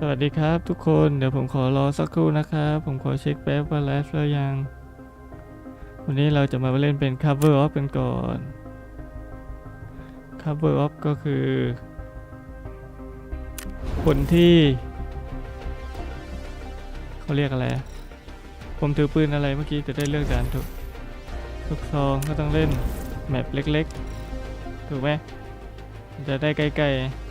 สวัสดีครับทุกคนเดี๋ยวผมขอรอสักครู่นะครับผมขอเช็คแป๊บว่าไลฟ์แล้วยัง วันนี้เราจะมาเล่นเป็น cover up กันก่อน cover up ก็คือ คนที่เขาเรียกอะไร ผมถือปืนอะไรเมื่อกี้จะได้เลือกด่านถูกลูกซองก็ต้องเล่นแมปเล็กๆ ถูกไหมจะได้ใกล้ๆ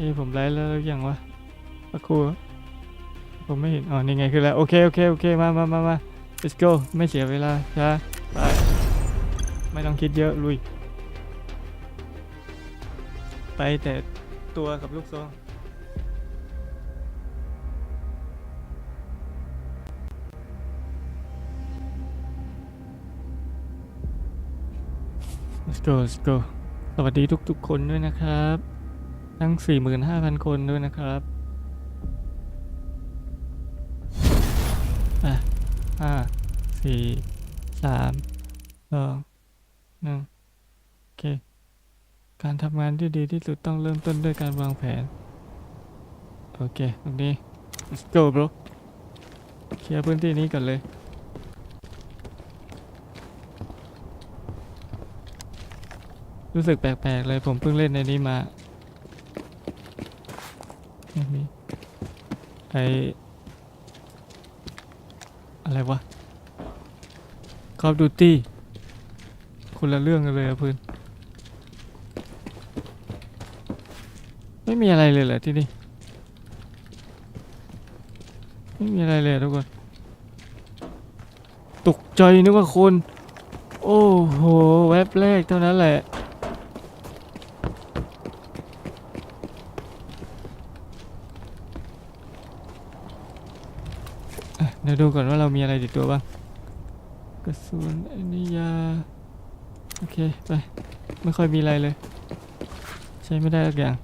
เอ้ผมไลฟ์แล้วหรือยังวะสักครู่ผมไม่เห็น อ๋อ นี่ไงคือแล้ว โอเค โอเค โอเค มามามามา let's go ไม่เสียเวลาช้าไปไม่ต้องคิดเยอะ ลุย ไปแต่ตัวกับลูกซอง let's go let's go สวัสดีทุกๆคนด้วยนะครับ ทั้ง 45,000 คนด้วยนะครับอะห้าสี่สามสองหนึ่งโอเค การทำงานที่ดีที่สุดต้องเริ่มต้นด้วยการวางแผน โอเค ตรงนี้ let's go bro เคลียร์พื้นที่นี้ก่อนเลยรู้สึกแปลกๆเลยผมเพิ่งเล่นในนี้มา ไม่มี ไออะไรวะ Call of Duty คนละเรื่องกันเลยอะเพื่อนไม่มีอะไรเลยเหรอที่นี่ ไม่มีอะไรเลยทุกคน ตกใจนึกว่าคน โอ้โห แวบแรกเท่านั้นแหละ อะเดูก่อนว่าเรามีอะไรติดตัวบ้างกระสุนอันนี้ยาโอเคไปไม่ค่อยมีอะไรเลย ใช้ไม่ได้สักอย่าง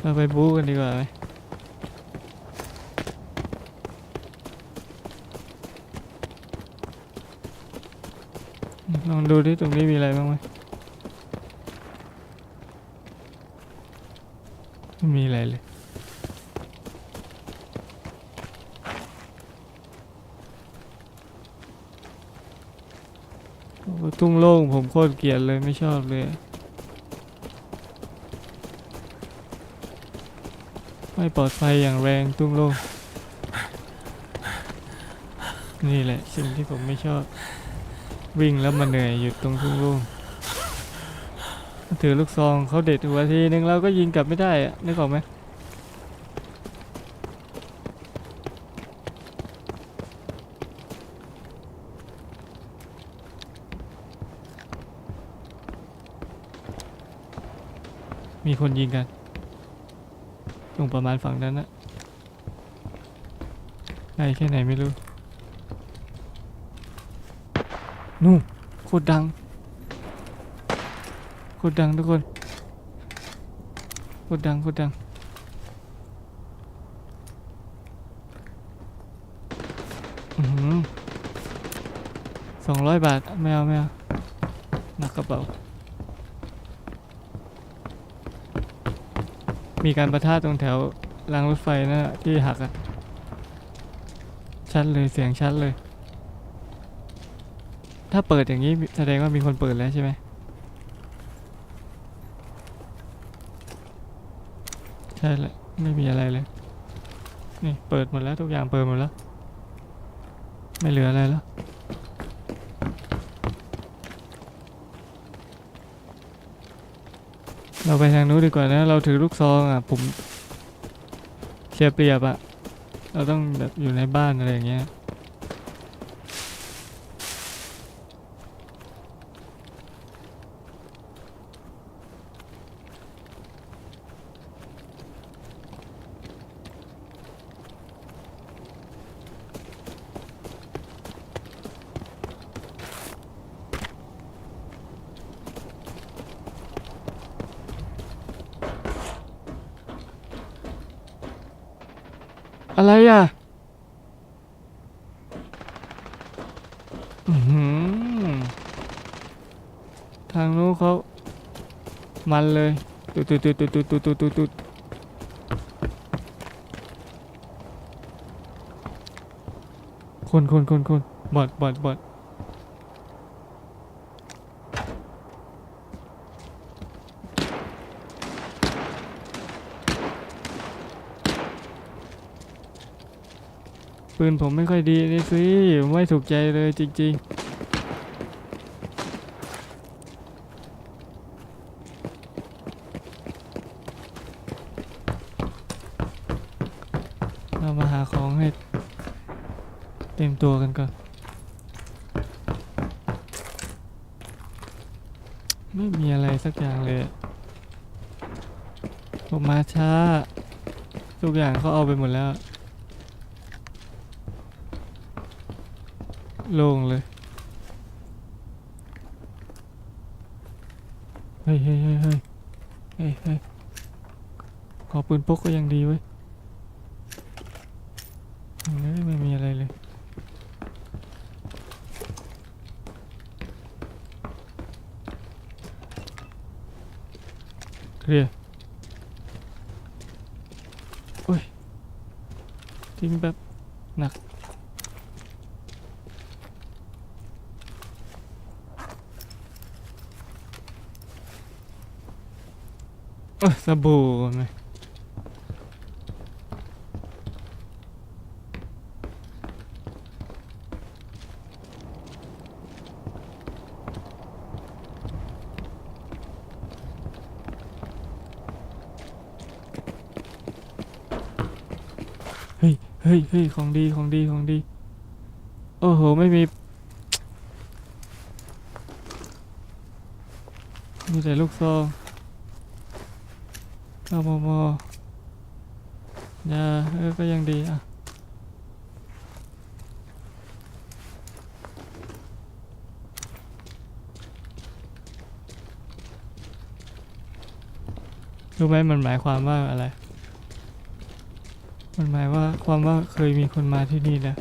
เราไปบู๊กันดีกว่าไหมลองดูดิตรงนี้มีอะไรบ้างไหม ไม่มีอะไรเลย โอ้โหทุ่งโล่งผมโคตรเกลียดเลยไม่ชอบเลย ไม่ปลอดภัยอย่างแรงทุ่งโล่ง นี่แหละสิ่งที่ผมไม่ชอบ วิ่งแล้วมันเหนื่อยหยุดตรงทุ่งโล่ง ถือลูกซองเขาเด็ดหัวทีนึงเราก็ยิงกลับไม่ได้นึกออกไหมมีคนยิงกัน ตรงประมาณฝั่งนั้นนะไกลแค่ไหนไม่รู้ นู่นโคตรดัง คตรดังทุกคนโคตรดังโคตรดังอือหือสองร้อยบาทไม่เอาไม่เอาหนักกระเป๋า มีการประทะตรงแถวรางรถไฟนะที่หักอะชัดเลยเสียงชัดเลย ถ้าเปิดอย่างนี้แสดงว่ามีคนเปิดแล้วใช่ไหม ช่เลยไม่มีอะไรเลย นี่เปิดหมดแล้วทุกอย่างเปิดหมดแล้ว ไม่เหลืออะไรแล้ว เราไปทางนู้นดีกว่านะ เราถือลูกซองอะ ผมเสียเปรียบอะ เราต้องแบบอยู่ในบ้านอะไรอย่างเงี้ย อะทางโน้นเขามันเลยตุตุตุดตุตุตุตุตุตุคนคนคนคนบอดบอดบอด ปืนผมไม่ค่อยดีนี่สิไม่ถูกใจเลยจริงๆ เรามาหาของให้เต็มตัวกันก่อน ไม่มีอะไรสักอย่างเลยผมมาช้า ทุกอย่างเขาเอาไปหมดแล้ว โล่งเลย เฮ้ยเฮ้ยเฮ้ยเฮ้ยเฮ้ยขอปืนพกก็ยังดีเว้ยเฮ้ยไม่มีอะไรเลยเคลียร์โอ้ยทิ้งแบบหนัก โอ้ย สบู่ไหมเฮ้ยเฮ้ยเฮ้ยของดีของดีของดี โอ้โห ไม่มีมีแต่ลูกซอง เอามอมอยาเออก็ยังดีอะรู้ไหมมันหมายความว่าอะไร มันหมายว่าความว่าเคยมีคนมาที่นี่แล้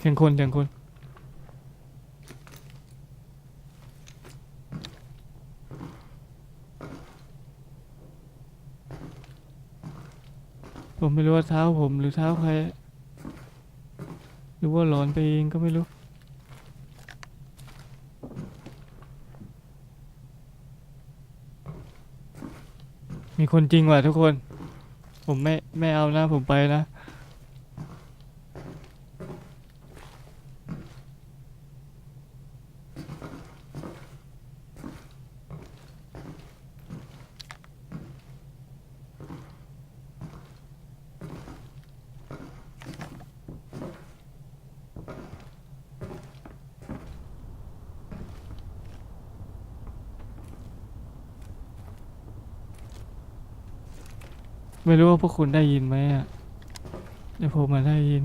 เสียงคนเสียงคนผมไม่รู้ว่าเท้าผมหรือเท้าใครหรือว่าหลอนไปเองก็ไม่รู้ มีคนจริงว่ะทุกคน ผมไม่ไม่เอานะผมไปนะ ไม่รู้ว่าพวกคุณได้ยินไหมอะเดี๋ยวผมมาได้ยิน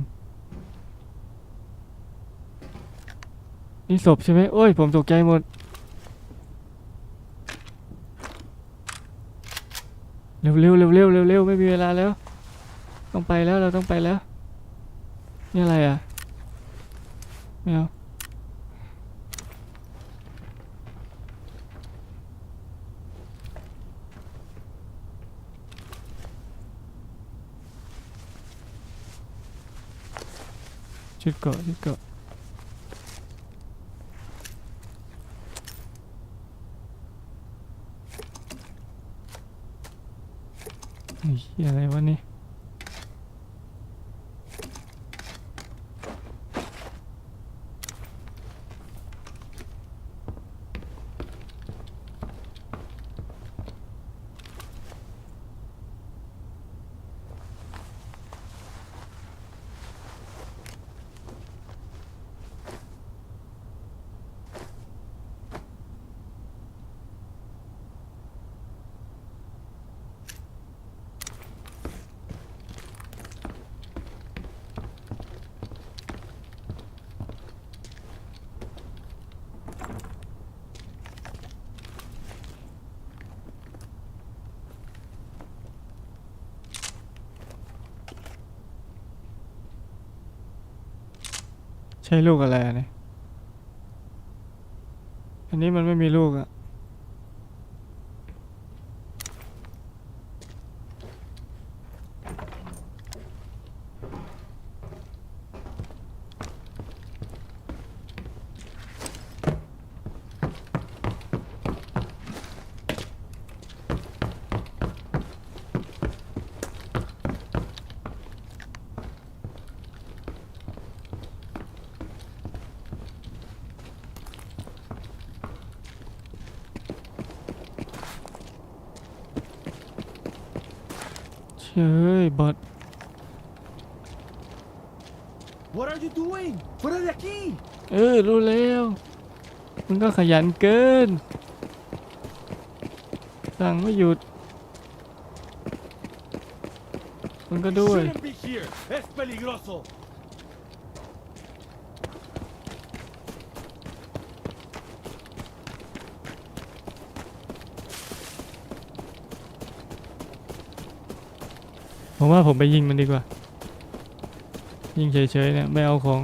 นี่ศพใช่ไหมโอ้ย ผมตกใจหมด เร็วเร็วเร็วเร็วเร็วเร็วไม่มีเวลาแล้ว ต้องไปแล้วเราต้องไปแล้ว นี่อะไรอะ ไม่เอา Tylko, tylko. Ay, ya debo ni. ใช่ลูกอะไรเนี่ย อันนี้มันไม่มีลูกอะ เชยบอด What are you doing? Fuera de aquí! เออรู้แล้วมึงก็ขยันเกิน สั่งไม่หยุดมึงก็ You ด้วย shouldn't be here. Es peligroso. ผมว่าผมไปยิงมันดีกว่า ยิงเฉยๆเนี่ยไม่เอาของ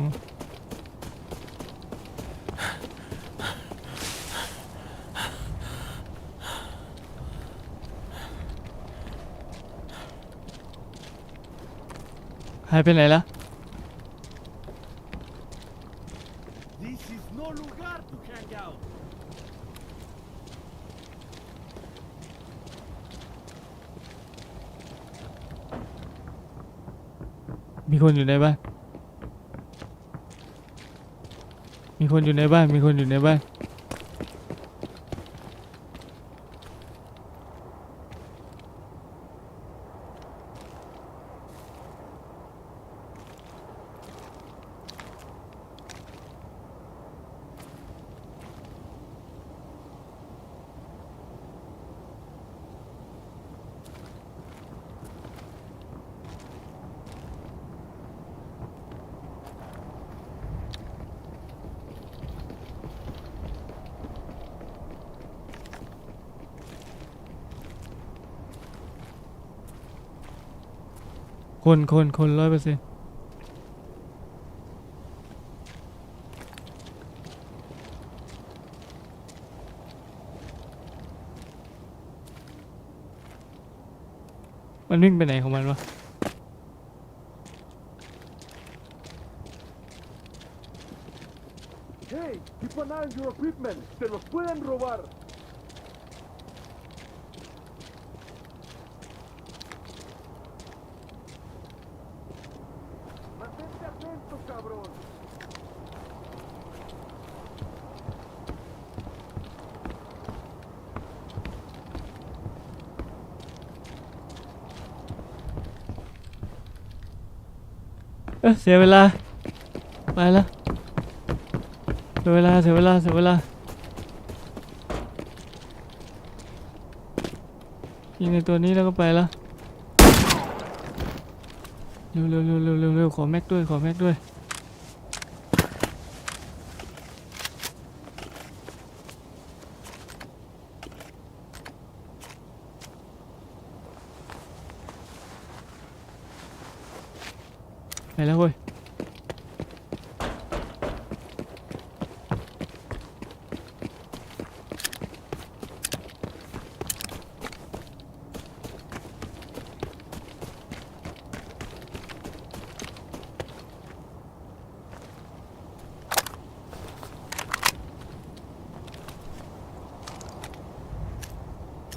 หายไปไหนละ คนอยู่ในบ้าน มีคนอยู่ในบ้าน มีคนอยู่ในบ้าน คนคนคนร้อยเปอร์เซ็นต์มันวิ่งไปไหนของมันวะ Hey, keep an eye on your equipment. Se los pueden robar. เออเสียเวลา ไปแล้วเสียเวลาเสียเวลาเสียเวลายิงในตัวนี้แล้วก็ไปแล้วเร็วเร็วเร็วเร็วเร็วเร็วขอแม็กด้วยขอแม็กด้วย แล้วเว้ย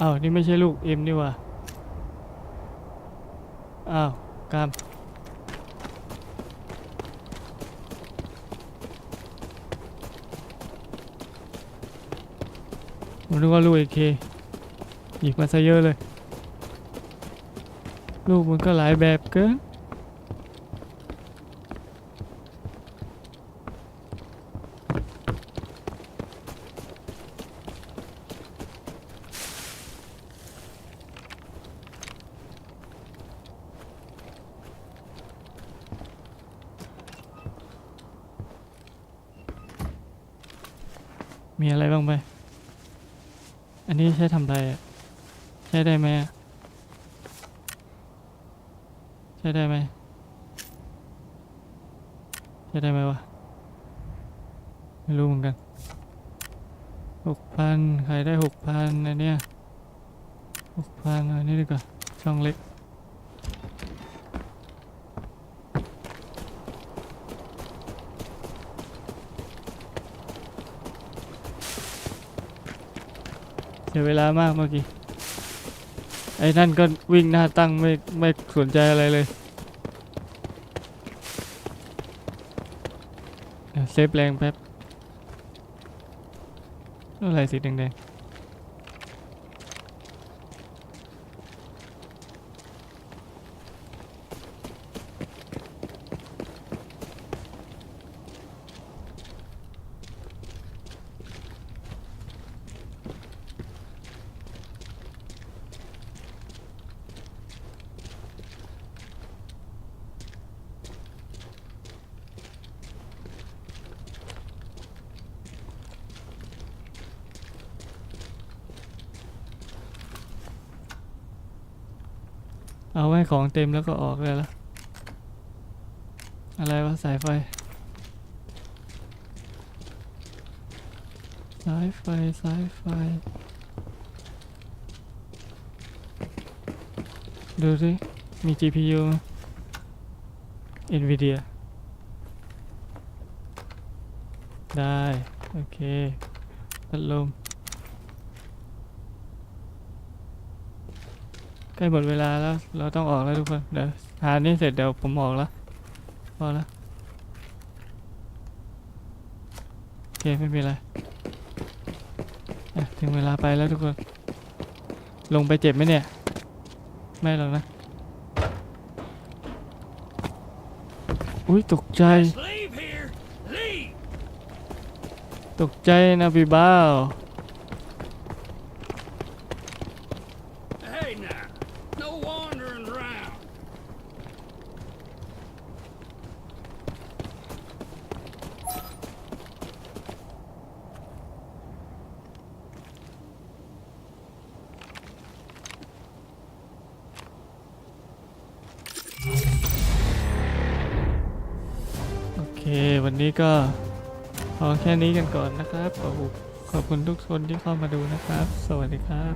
อ้าวนี่ไม่ใช่ลูกเอ็มนี่ว่าอ้าวกาม ผมนึกว่าลูกเอเคหยิบมาซะเยอะเลย ลูกมันก็หลายแบบเกินมีอะไรบ้างไหม อันนี้ใช้ทำอะไรใช้ได้ไหมใช้ได้ไหมใช้ได้ไหมวะ ไม่รู้เหมือนกันหกพันใครได้หกพันอันเนี้ยหกพันอันนี้ดีกว่าช่องเล็ก เสียเวลามากเมื่อกี้ ไอ้นั่นก็วิ่งหน้าตั้งไม่ไม่สนใจอะไรเลยเดี๋ยวเซฟแรงแป๊บอะไรสีแดงๆ เอาไว้ของเต็มแล้วก็ออกเลยละอะไรวะสายไฟ สายไฟ สายไฟ ดูสิ มี GPU NVIDIA ได้ โอเคพัดลม ใกล้หมดเวลาแล้ว เราต้องออกแล้วทุกคน เดี๋ยวหานี่เสร็จเดี๋ยวผมออกแล้วพอแล้วโอเคไม่มีอะไรถึงเวลาไปแล้วทุกคน ลงไปเจ็บไหมเนี่ย ไม่หรอกนะ อุ้ยตกใจ ตกใจนะพี่บ้าว นี้กันก่อนนะครับขอบคุณขอบคุณทุกคนที่เข้ามาดูนะครับ สวัสดีครับ